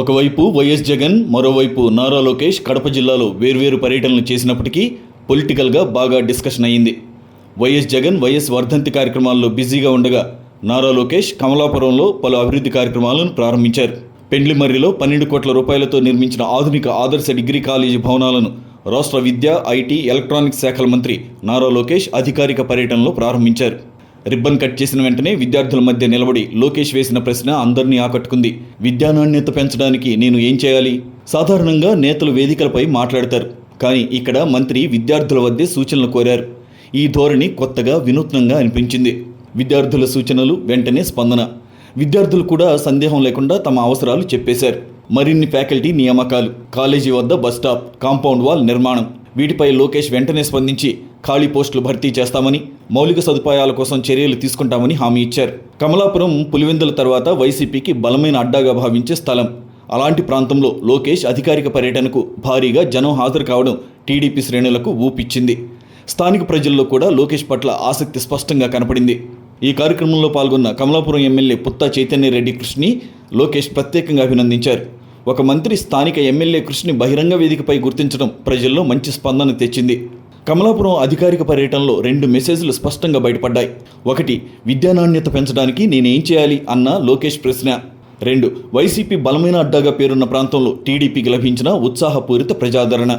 ఒకవైపు వైఎస్ జగన్ మరోవైపు నారా లోకేష్ కడప జిల్లాలో వేర్వేరు పర్యటనలు చేసినప్పటికీ పొలిటికల్గా బాగా డిస్కషన్ అయ్యింది. వైఎస్ జగన్ వైఎస్ వర్ధంతి కార్యక్రమాల్లో బిజీగా ఉండగా నారా లోకేష్ కమలాపురంలో పలు అభివృద్ధి కార్యక్రమాలను ప్రారంభించారు. పెండ్లిమర్రిలో పన్నెండు కోట్ల రూపాయలతో నిర్మించిన ఆధునిక ఆదర్శ డిగ్రీ కాలేజీ భవనాలను రాష్ట్ర విద్య ఐటీ ఎలక్ట్రానిక్స్ శాఖల మంత్రి నారా లోకేష్ అధికారిక పర్యటనలో ప్రారంభించారు. రిబ్బన్ కట్ చేసిన వెంటనే విద్యార్థుల మధ్య నిలబడి లోకేష్ వేసిన ప్రశ్న అందరినీ ఆకట్టుకుంది. విద్యా నాణ్యత పెంచడానికి నేను ఏం చేయాలి? సాధారణంగా నేతలు వేదికలపై మాట్లాడతారు. కానీ ఇక్కడ మంత్రి విద్యార్థుల వద్దే సూచనలు కోరారు. ఈ ధోరణి కొత్తగా వినూత్నంగా అనిపించింది. విద్యార్థుల సూచనలు వెంటనే స్పందన. విద్యార్థులు కూడా సందేహం లేకుండా తమ అవసరాలు చెప్పేశారు. మరిన్ని ఫ్యాకల్టీ నియామకాలు. కాలేజీ వద్ద బస్ స్టాప్ కాంపౌండ్ వాల్ నిర్మాణం. వీటిపై లోకేష్ వెంటనే స్పందించి ఖాళీ పోస్టులు భర్తీ చేస్తామని మౌలిక సదుపాయాల కోసం చర్యలు తీసుకుంటామని హామీ ఇచ్చారు. కమలాపురం పులివెందుల తర్వాత వైసీపీకి బలమైన అడ్డాగా భావించే స్థలం. అలాంటి ప్రాంతంలో లోకేష్ అధికారిక పర్యటనకు భారీగా జనం హాజరు కావడం టీడీపీ శ్రేణులకు ఊపిచ్చింది. స్థానిక ప్రజల్లో కూడా లోకేష్ పట్ల ఆసక్తి స్పష్టంగా కనపడింది. ఈ కార్యక్రమంలో పాల్గొన్న కమలాపురం ఎమ్మెల్యే పుత్తా చైతన్యరెడ్డి కృష్ణని లోకేష్ ప్రత్యేకంగా అభినందించారు. ఒక మంత్రి స్థానిక ఎమ్మెల్యే కృషిని బహిరంగ వేదికపై గుర్తించడం ప్రజల్లో మంచి స్పందన తెచ్చింది. కమలాపురం అధికారిక పర్యటనలో రెండు మెసేజ్లు స్పష్టంగా బయటపడ్డాయి. ఒకటి విద్యా నాణ్యత పెంచడానికి నేనేం చేయాలి అన్న లోకేష్ ప్రశ్న. రెండు వైసీపీ బలమైన అడ్డాగా పేరున్న ప్రాంతంలో టీడీపీకి లభించిన ఉత్సాహపూరిత ప్రజాదరణ.